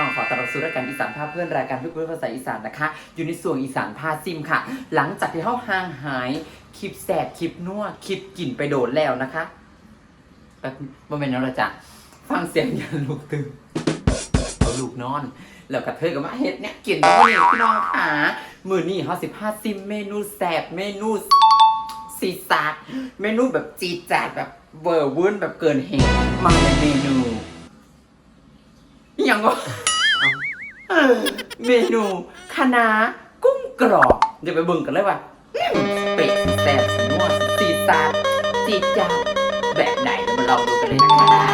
องขอต้อนรับสู่รายการอีสานพาพเพื่อนรายการเพื่อนเพื่อนภาษาอีสานนะคะ อยู่ในส่วนอีสานพาซิมค่ะ หลังจากที่เข้าห่างหายคลิปแสบคลิปนัวคลิปกลิ่นไปโดดแล้วนะคะแป๊บบ่เป็นแล้วละจ้ะฟังเสียงยันลูกตื่นเอาลูกนอน แล้วกระเทยก็มาเฮ็ดเนี่ยกลิ่นบ่นี่พี่น้องค่ะมือนี้เฮาสิพาซิมเมนูแสบเมนูซีซาดเมนูแบบจีจาดแบบเวอร์วืนแบบเกินเหตุมาในเมนูอย่างวะ เออ เมนูคะน้ากุ้งกรอบ เดี๋ยวไปเบิ่งกันเลยว่าอืมเป็ดแซ่บสนวสีตาดจีดจาดแบบไหนเดี๋ยวมาลองดูกันเลยนะคะ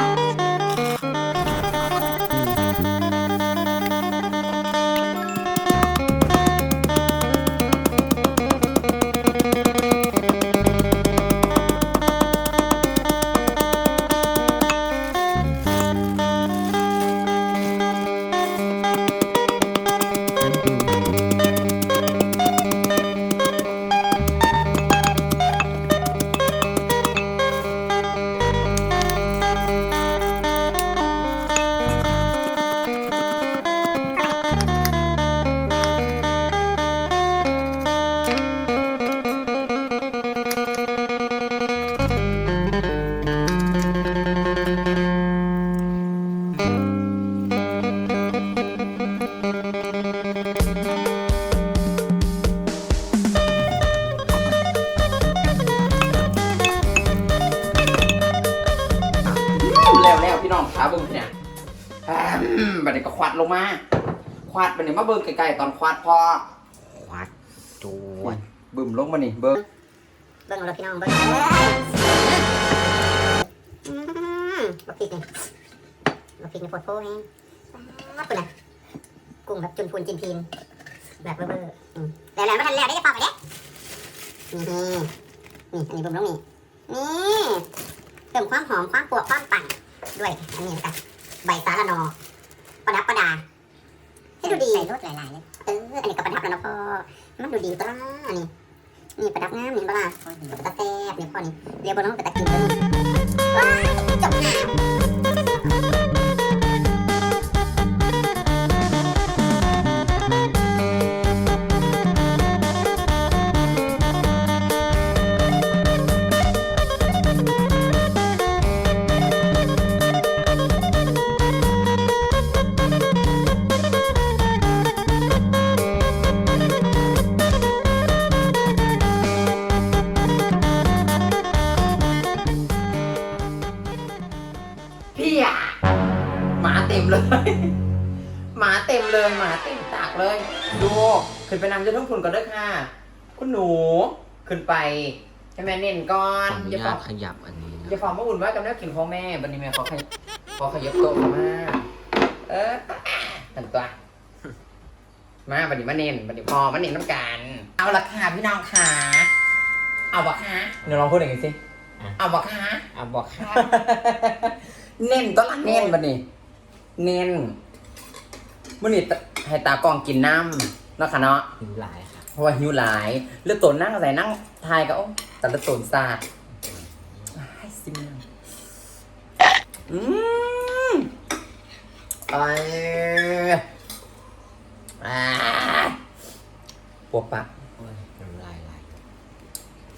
งมา ควัดบัดนี้มาเบิ่งไกลๆตอนควัดพอ ควัดจวดบึ่มลงมานี่เบิ่งเบิ้งเอารถพี่น้องเบิ้งอืมบักพริกนี่บักพริกนี่โคตรโพแฮงป๊าดปุ่นน่ะกุ้งแบบจุนพูนจินพีนแบบเบอร์เบอร์อืมแล้วแล้วมาทันแล้วได้จะปอกไปเด้นี่นี่อันนี้บุ่มลงนี่นี่เติมความหอมความปวกความปั่นด้วยอันนี้กับใบสาระนอ ประดับประดาให้ดูดีใส่รสหลายๆเลยเอออันนี้ก็ประดับแล้วนะพ่อมันดูดีปะล่ะอันนี้นี่ประดับงามนี่ปะล่ะตะแตบนี่พ่อนี่เรียกบนน้องไปตะกินเลยนี่ว้ายจบงาม เต็มตากเลย ดูขึ้นไปนำจะต้องทุนก่อนเด้อค่ะ คุณหนูขึ้นไปให้แม่เน้นก่อขนออนุอย่าญาฟัตงขยับอันนี้นะอย่าฟังมาอุ่นว่ากับแนวกินของแม่บันนี้แม่ขอขยขอขยับโต๊ะเข้ามาเออตันตัวมาบันนี้มาเน้นบันนี้พอมาเน้นน้ำกันเอาละค่ะพี่น้องค่ะเอาบะค่ะเดี๋ยวลองพูดอย่างนี้สิ เอาบะค่ะ อะบอกค่ะ เน้นต้องเน้นบันนี้ เน้นมื่อนี้ตะ ให้ตากล้องกินน้ำเนาะค่ะเนาะหิวหลายค่ะเพราะว่าหิวหลายเลือดตนนั่งใส่นั่งทายก็โอ้แต่เลือดตนซาดให้ซิมอืมไปอ่าปวดปากโอ้ยน้ำลายไหล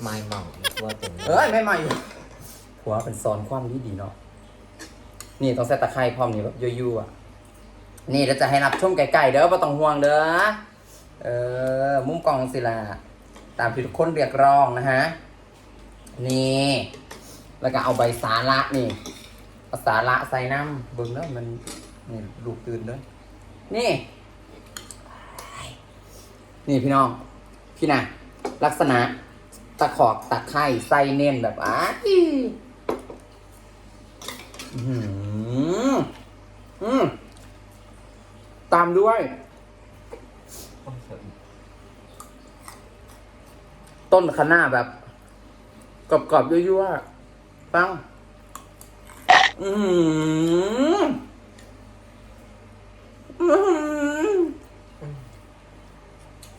ไม่เมาอีกว่าเต็มเอ้ยไม่มาอยู่หัวเป็นซอนความดีดีเนาะนี่ต้องใส่ตะไคร้พร้อมนี่แบบยั่วๆอะ นี่เราจะให้รับชมไก่ๆเด้อไม่ต้องห่วงเด้อ เออ มุมกล้องสิล่ะตามที่ทุกคนเรียกร้องนะฮะ นี่ แล้วก็เอาใบสาระนี่เอาสาระใส่น้ำเบิ่งเด้อมันนี่ลูกตื่นเด้อ นี่ นี่พี่น้อง พี่นะลักษณะตะขอกตะไคร่ใส่เน้นแบบอ้าอีอื้อหืออืม ตามด้วย ต้นคะน้าแบบกรอบๆยั่วๆปังอืมอืม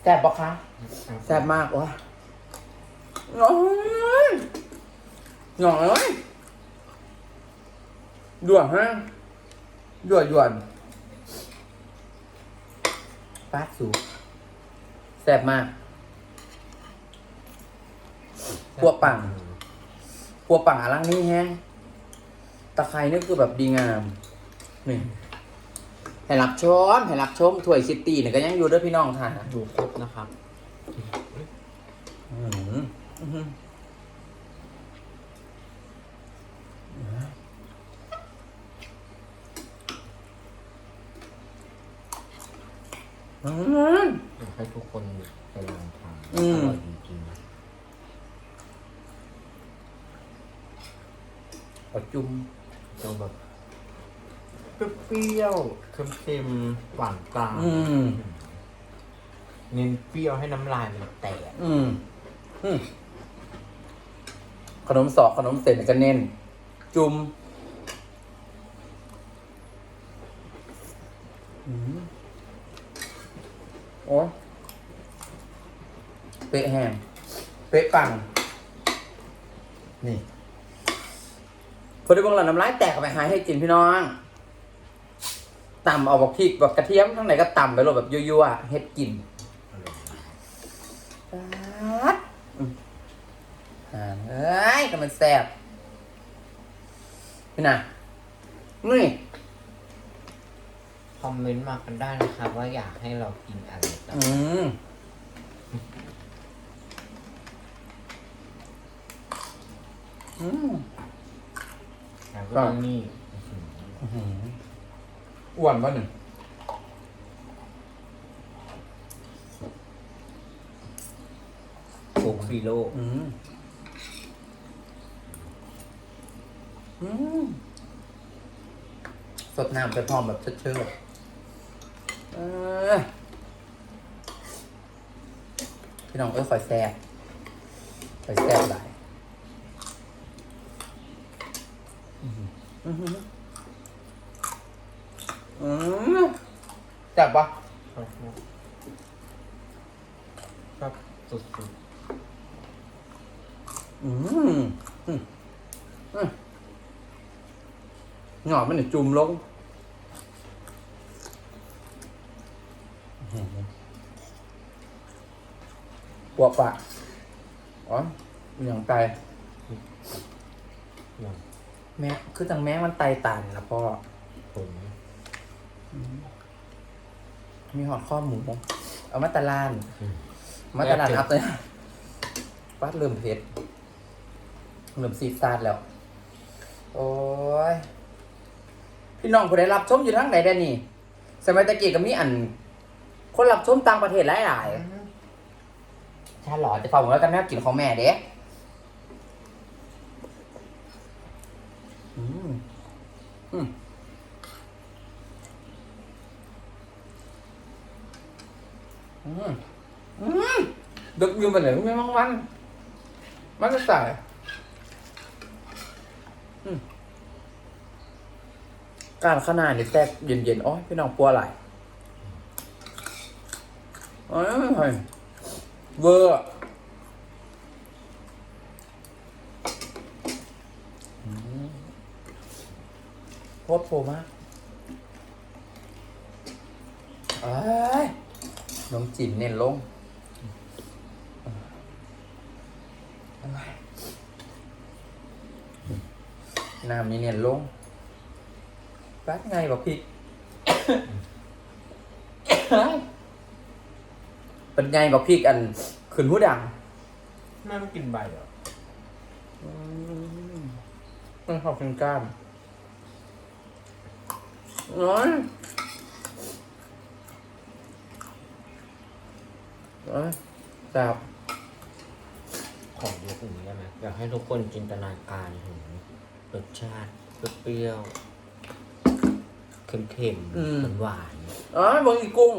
แซ่บปะคะแซ่บมากวะน้อยหน่อยด่วนฮะด่วนด่วน ป้าสูแซ่บมากพวกปังปัวปังอาลังนี่แฮงตะไคร้นี่คือแบบดีงามนี่ให้รับชมให้รับชมถ้วยซิตี้เนี่ยก็ยังอยู่เด้วยพี่น้องค่ะ ดูครบนะครับ อืม อื้อหืออืม อยากให้ทุกคนไปลองทานอืมอร่อยจริงๆนะเอาจุ่มจะแบบเปรี้ยวๆเค็มๆหวานกลางอืม เน้นเปรี้ยวให้น้ำลายมันแตกอืม อืม ขนมสอกขนมเส้นก็เน้น จุ่มอืม โอ้เป๊ะแห้งเป๊ะปัง นี่พอได้บังหลังน้ำลายแตกไปหายให้กินพี่น้องตำเอาบักพริกแบบกระเทียมทั้งไหนก็ตำไปโลดแบบยั่วๆเฮ็ดกินปัดอ่าเอ้ยแต่มันแซ่บพี่นะนี่ คอมเมนต์มากันได้นะครับว่าอยากให้เรากินอะไรต่ออืมอืม แล้วก็นี่อื้อหืออ้วนป่ะหนึ่งโคกฟิโลอืมอืมสดน้ำไปพร้อมแบบเชิดๆเออ พี่น้องเอ้ยคอยแซ่บคอยแซ่บหลายอื้อหืมจับปะชอบมากชอบสุดอืมอืมอืมหงอมันเนี่ยจุ่มลงอื้อหือ ปวกปะอ๋ออย่างไตๆอย่างแม่คือจังแม่มันไตตันนะพ่อผมมีหอดข้อหมู เอามาตะลาน มาตะลานอัพเลยปัดเริ่มเผ็ดเริ่มซีดซาดแล้ว โอ้ย พี่น้องผู้ใดรับชมอยู่ทั้งไหนได้นี่ สมัยตะกี้ก็มีอัน คนรับชมต่างประเทศหลายๆใช่หรอจะฟังผมแล้วกันแม่กินของแม่เด้อืมอืมอืมอืมดึกอยืมไปไหนไม่มั่งวัน มันจะใส่อืมการขนาดนี่แตกเย็นๆอ๋อพี่น้องปัวไหลโอ้ยเวอร์โคตรโผมากเอ้ยน้องจิ๋นเน้นลงน้ำนี่เนียนลงรัดไงบอกพี่ เป็นไงบอกพี่อันขืนหูดังแม่ไม่กินใบเหรอมันขอบคุณกล้ามน้อยน้อยจับของเยอะอย่างนี้ได้ไหมอยากให้ทุกคนจินตนาการถึงรสชาติเปรี้ยวๆเค็มๆหวานอ๋อบางอีกุ้ง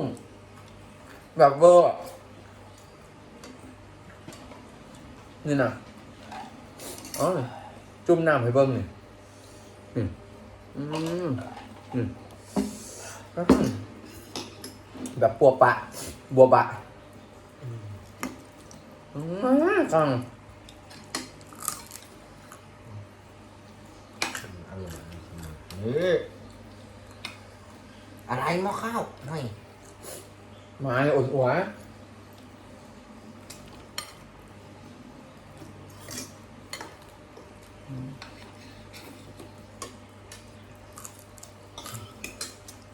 แบบเวอร์อะนี่นะอ๋อจุ่มน้ำให้เบิ้งนี่อืมอืมอืมอืมแบบปัวปะ บัวบะอืมอืมๆอร่อยเสมอเฮ้ยอะไรหม้อข้าวหน่อย มาเลยอุ่นหัว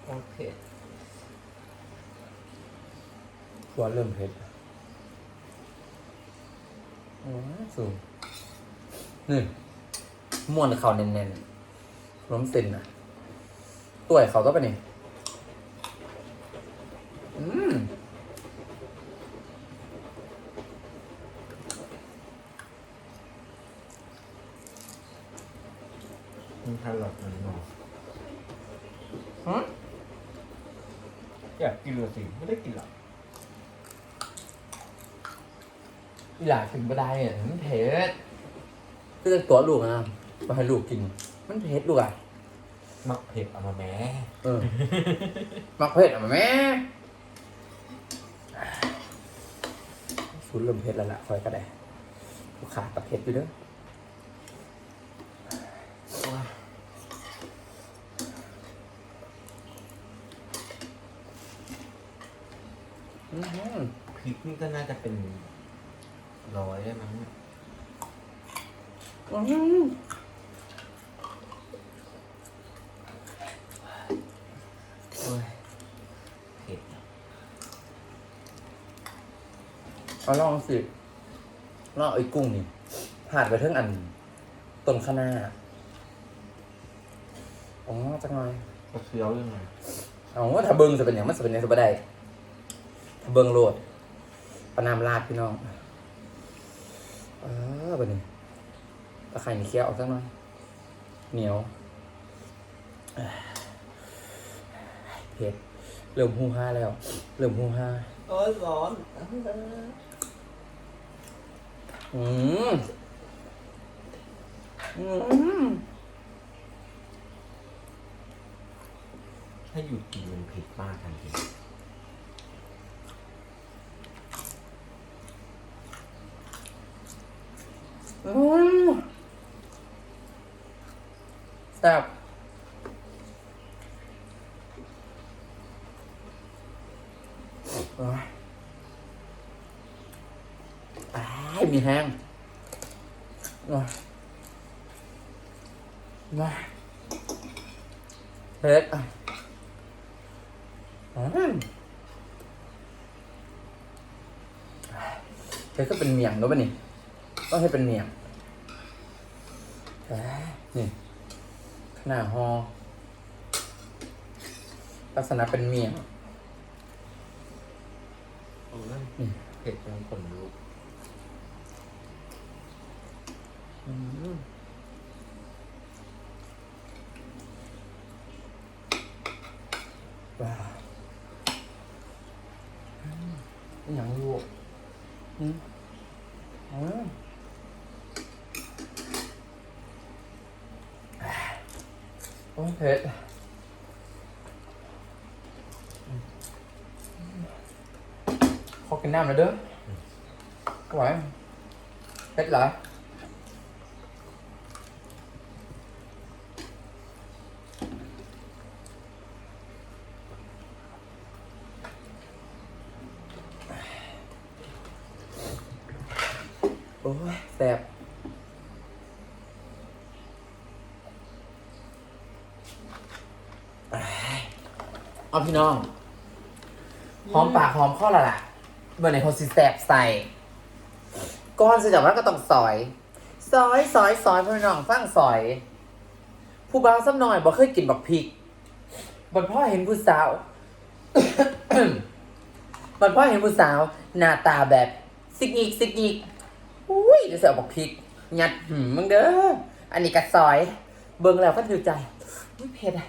โอเคหัวเริ่มเผ็ดโอ้ยสูงนี่ม้วนเขาแน่นๆล้มเส้นนะตัวเขาต้องไปนี่อืม มันทานหลอดมันนอนฮะอยากกินเลยสิไม่ได้กินหรอกอีหลากินไม่ได้อะมันเผ็ดคือตัวลูกนะมาให้ลูกกิน มันเผ็ดลูกอะ มักเผ็ดเอามาแม้เออ มักเผ็ดอะแม่สูตรเริ่มเผ็ดแล้วล่ะคอยก็ได้ลูกค้ากับเผ็ดอยู่เด้ออื้อหือ พริกนี่ก็น่าจะเป็นร้อยได้มั้ง อื้อหือ โอ้ย เผ็ดเอาลองสิลองไอ้กุ้งนี่ผ่านไปเทั้งอันต้นข้างหน้าอ๋อจังหน่อยก็เคี้ยวยังไงเอาว่าถ้าเบิ้งจะเป็นอย่างมันจะเป็นอย่างจะบ่ได้ถ้าเบิ้งโลดประนามลาดพี่น้อง เออแบบนี้ตะ ไคร่นี่เคี้ยวออกสักหน่อย เหนียวเอ้ยเผ็ดเริ่มหูห้าแล้ว เริ่มหูห้าโอ้ยร้อนอืมอืมถ้าหยุดกินมันเผ็ดมากทันที อืม แซ่บโอ้ายมีแห้งโอ้ยมาเฮ็ดอะเฮ็ดก็เป็นเมียงแล้วป่ะนี่ต้องให้เป็นเมียงนี่ ขนาดฮอลักษณะเป็นเมียงโอ้ยอืมเผ็ดจนขนลุกอืมว้าวอืมอหย่างลูกอืมอืมโอ้ยเผ็ดขอ กินน้ำหน่อยเด้อไหวเผ็ดเหรอ โอ้ยแสบอ้าย เอาพี่น้อง หอมปากหอมข้อละล่ะเมื่อไหร่คนสิแสบใส่ ก้อนสิจากนั้นก็ต้องซอย ซอยซอยซอยพี่น้องฟังซอย ผู้บ่าวซ้ำหน่อยบ่เคยกินบักพริกบันพ่อเห็นผู้สาวบันพ่อเห็นผู้สาว หน้าตาแบบซิกนิกซิกนิกอุ้ยเดี๋ยวเสือบอกพริกยัดหืมมึงเด้อ อันนี้กระซอย เบิ่งแล้วก็ถือใจอุ้ยเผ็ดอะ